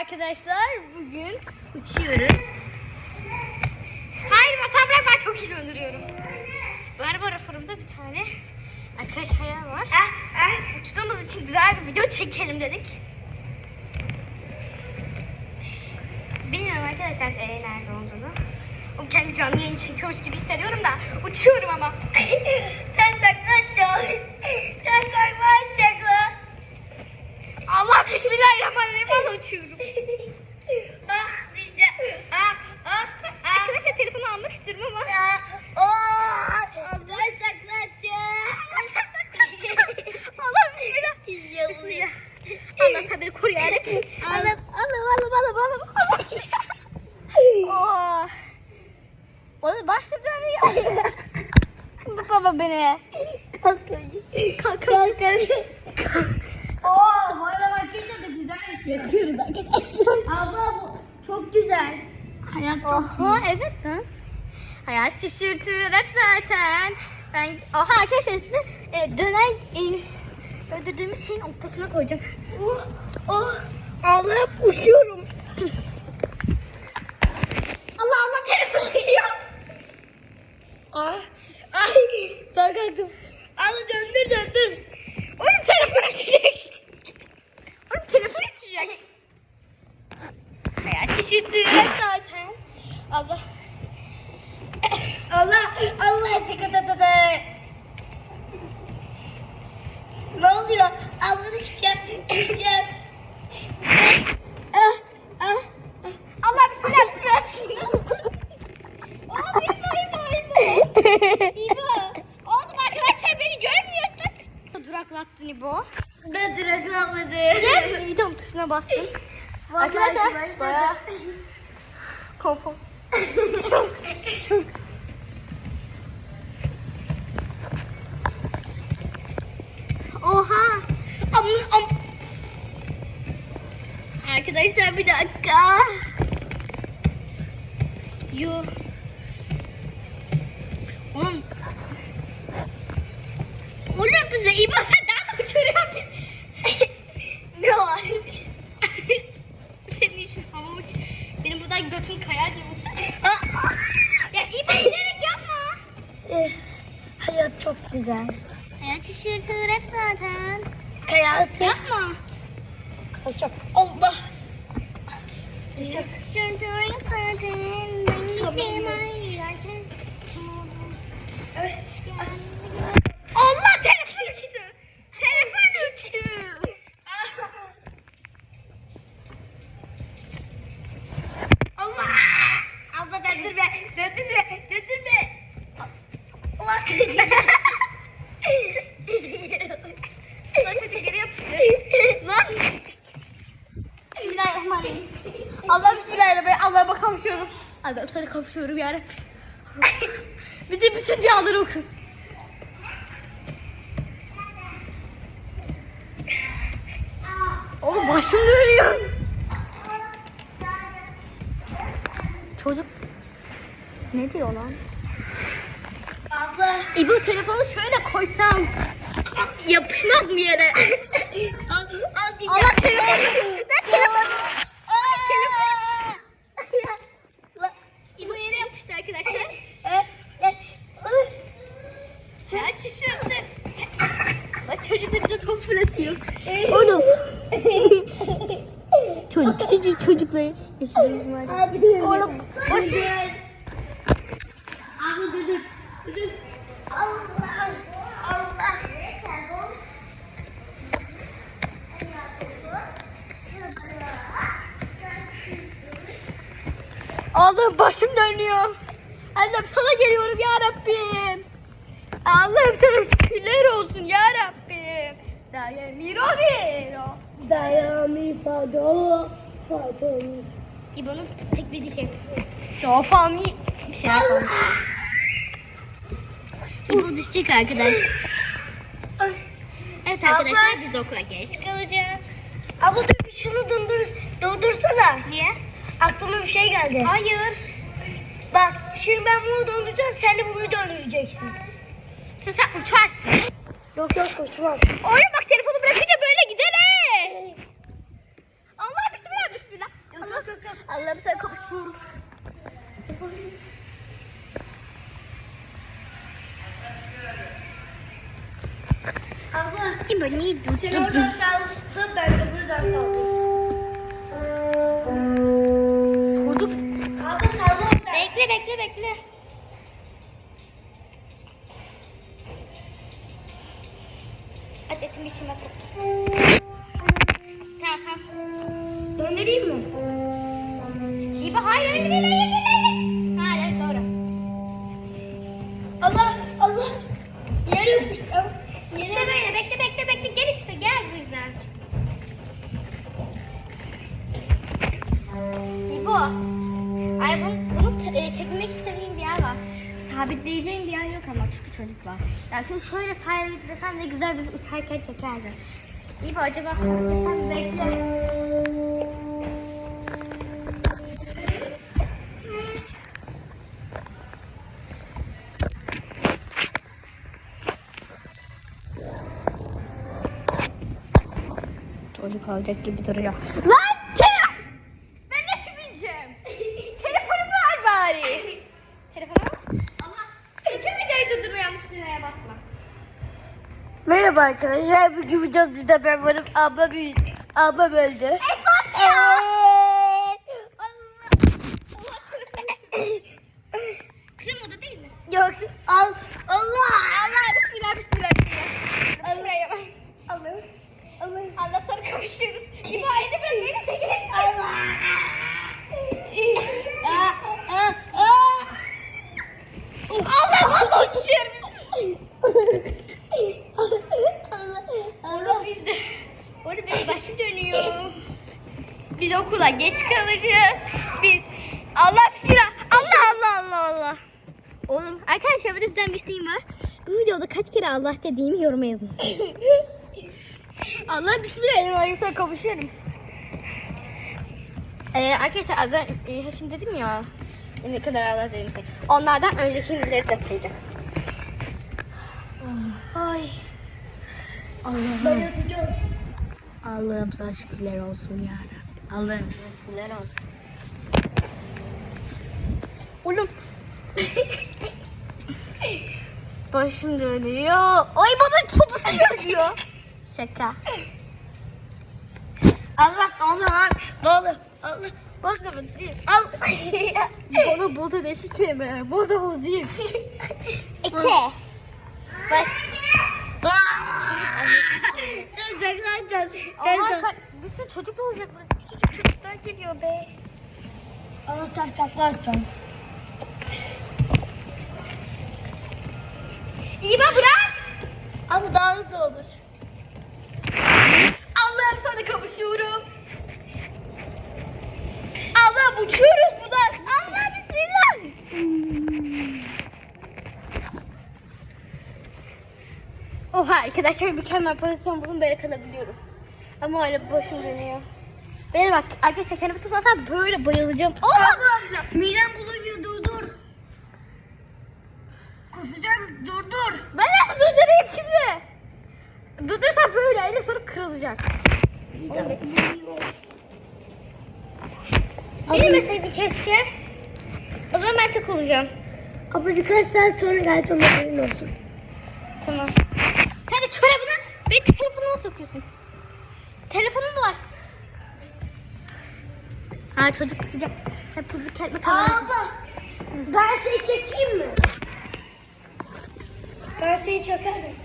arkadaşlar. Bugün uçuyoruz. Hayır Mata bırak ben çok iyi döndürüyorum. Barbara fırında bir tane arkadaş hayal var. Uçtuğumuz için güzel bir video çekelim dedik. Bilmiyorum arkadaşlar e, nerede olduğunu. O kendi canlı yayın çekiyormuş gibi hissediyorum da uçuyorum ama. Ters takla Ters takla takla. Allah bismillahirrahmanirrahim valla uçuyorum. ah işte. Ah ah ah. Arkadaşlar telefonu almak istiyorum ama. Ters takla Allah bismillah. Allah sabır koru yarabbim. Allah Allah Allah Allah Allah Allah. Oh. Oğlum başladı hani ya. Baba beni. Kalk kalk kalk. Oo, bu arada makyajı da güzelmiş. Yapıyoruz arkadaşlar. Abla bu çok güzel. Hayat çok Oha evet lan. Hayat şaşırtır hep zaten. Ben oha arkadaşlar size e, dönen e, öldürdüğümüz şeyin ortasına koyacağım. Oh, oh. Allah uçuyorum. Allah Allah telefon düşüyor. Ay, ay, zor kalktım. Allah döndür döndür. Oğlum telefon uçacak. Oğlum telefon uçacak. Hayat şaşırtıyor zaten. Allah. Allah, Allah et. Ne oluyor? Abla düşeceğim, düşeceğim. Ah, ah, ah. Allah bismillah bismillah. İbo, İbo. İbo. Oğlum arkadaşlar beni görmüyor. Duraklattın İbo. Ben direkt almadım. Gel videom tuşuna bastın. Arkadaşlar baya konfor. çok çok. Oha. Am, am. Arkadaşlar bir dakika. Yo. Oğlum. Oğlum bize İbo sen biz. Ne var? Senin için hava uç. Benim buradan götüm kayar diye uç. ya İbo bilerek yapma. Eh, Hayat çok güzel. Hayat şaşırtır hep zaten. Hayatı Yapma. çok. Allah. Zaten. Ben gittim ayrılarken. Allah telefon uçtu. Telefon uçtu. Allah. Abla döndürme, döndürme, döndürme. Allah çocuğu. Lan çocuk geri yapıştı. Lan. Bismillahirrahmanirrahim. Allah bismillahirrahmanirrahim. Allah'a kavuşuyorum. Allah'ım sana kavuşuyorum yarabbim. Bir de bütün duaları oku. Oğlum başım dönüyor. Çocuk ne diyor lan? Abla. İbo telefonu şöyle koysam yapışmaz mı yere? Al, al diyeceğim. Allah telefonu. Ben telefon. Aa, telefon. La, İbo yere yapıştı arkadaşlar. Ya şişirdi. La çocuk da bize top fırlatıyor. Oğlum. Çocuk küçücük çocukları. Oğlum, ver. Abi dur dur. Allah. Allah. Allah'ım başım dönüyor. Allah'ım sana geliyorum ya Rabbim. Allah'ım sana şükürler olsun ya Rabbim. Daya miro miro. Dayami fado. Fado. İbo'nun tek bir dişi. Sofami. Bir şey yapalım. İbo düşecek arkadaş. Evet arkadaşlar biz de okula geç kalacağız. Abla dur şunu dondur, dondursana. Niye? Aklıma bir şey geldi. Hayır. Bak şimdi ben bunu donduracağım sen de bunu döndüreceksin. Sen, sen uçarsın. Yok yok uçmam. Oğlum bak telefonu bırakınca böyle gider he. Allah bismillah bismillah. Allah'ım sana kavuşuyorum. Abla İbo niye sen oradan saldın ben de buradan saldım. Çocuk. Abla oradan. Bekle bekle bekle. Hadi etimi içime sok. Tamam. Döndüreyim mi? İbo hayır hayır hayır hayır hayır. Hayır evet, doğru. Allah Allah. Yer yokmuş. İşte böyle bekle bekle bekle gel işte gel bu yüzden. İbo. Ay bunu, bunu e, çekmek istediğim bir yer var. Sabitleyeceğim bir yer yok ama çünkü çocuk var. Ya şimdi şöyle sabitlesem ne güzel bizi uçarken çekerdi. İbo acaba sabitlesem bekle. Çocuk alacak gibi duruyor. Lan te- Ben nasıl bineceğim? Telefonumu ver bari. Telefonumu? Allah. Yanlış düğmeye basma. Merhaba arkadaşlar. Bugün videomuzda ben varım. Ablam, ablam öldü. Esat ya. Allah. Allah seni Kırmadı değil mi? Yok. Al. Allah. Allah bismillah bismillah bismillah. Allah. Allah. Allah. Allah sana kavuşuyoruz. İbo elini bırak beni çekelim. Allah. Aa, aa, aa. Allah Allah uçuyoruz. Allah. Oğlum biz de. Oğlum benim başım dönüyor. Biz okula geç kalacağız. Biz Allah bismillah. Allah Allah Allah Allah. Oğlum arkadaşlar de sizden bir isteğim var. Bu videoda kaç kere Allah dediğimi yoruma yazın. Allah bismillah. kavuşuyorum. Ee, arkadaşlar az önce şimdi dedim ya ne kadar Allah dediğimse. Onlardan öncekileri de sayacaksınız. Ay. Ben Allah'ım. Allah'ım sana şükürler olsun ya. Sana şükürler olsun. Oğlum. Başım dönüyor. Ay bana poposu görüyor. Şaka. Allah. Ne olur. Allah. Bozma bizi. Al. Bana buldu ne şikeme. Boza bozayım. İki. Baş. Allah ka- bir sürü çocuk da olacak burası. Küçücük çocuklar geliyor be. Allah taş takla atacağım. İba bırak. Ama daha hızlı olur. Allah'ım sana kavuşuyorum. Allah'ım uçuyoruz buradan. Allah bismillah. Oha arkadaşlar mükemmel pozisyon buldum böyle kalabiliyorum. Ama öyle başım dönüyor. Bana bak arkadaşlar kendimi tutmasam böyle bayılacağım. Allah! Midem buluyor dur dur. Kusacağım dur dur. Ben nasıl durdurayım şimdi? Durdursam böyle elim sonra kırılacak. Bilmeseydi keşke. O zaman ben tek olacağım. Ama birkaç saat sonra geleceğim haberin olsun. Tamam. Sen de çorabını ve telefonuma sokuyorsun. Telefonum da var. Ha çocuk tutacak. Hep hızlı kelime kamerası. Abla ben seni çekeyim mi? Ben seni çekerim.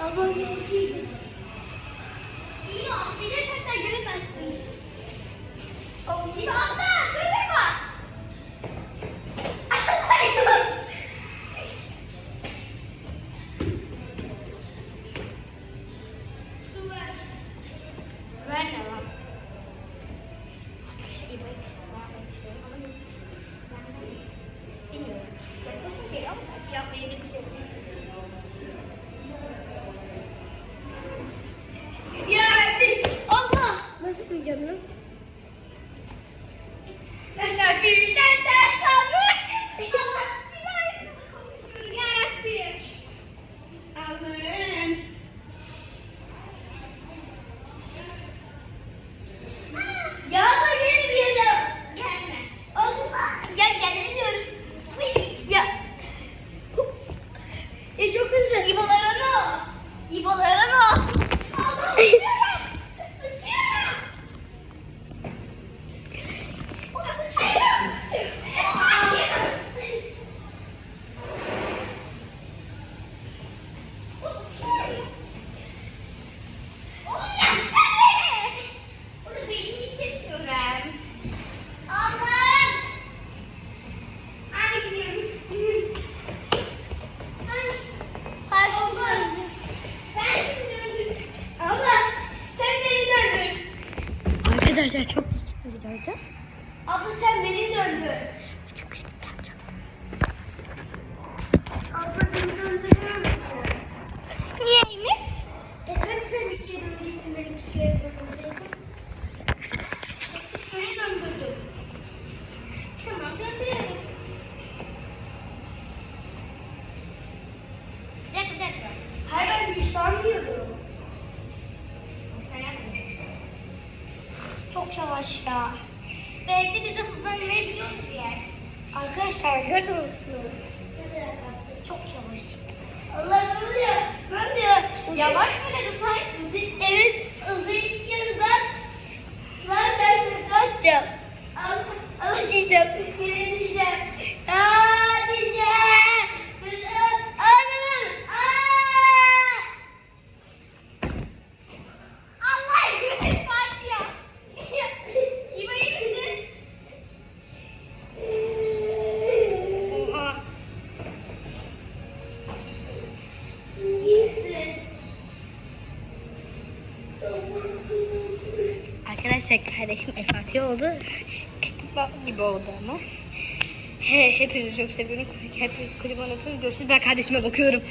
Abone olsaydın. İyi ol. Bilirsen sen göremezsin. Abla. yapacağım lan? Ben birden ders almış. Allah'ım silahını konuşur yarabbim. Allah'ım. Ya da yeni bir yere gelme. Ya gelemiyorum. Ya. Ya çok hızlı. İbolara no. İbolara Abla sen beni döndür. Abla beni döndürür müsün? Niyeymiş? E sen sen iki kere şey döndürecektin ben iki kere döndürecektim. Seni döndürdüm. Tamam döndürelim. Bir dakika bir dakika. Hayır ben güçlenmiyorum. Çok yavaş ya. Belki biz de hızlanmayı biliyoruz yani. Arkadaşlar görüyor musunuz? Çok yavaş. Allah ne oluyor? Ne oluyor? Yavaş mı dedi sen? Evet. Hızlı gidiyoruz lan. Lan dersin kaçacağım. Allah Allah Arkadaşlar kardeşim El Fatih oldu. Bak gibi oldu ama. He, hepinizi çok seviyorum. Hepinizi kocaman öpüyorum. Görüşürüz. Ben kardeşime bakıyorum.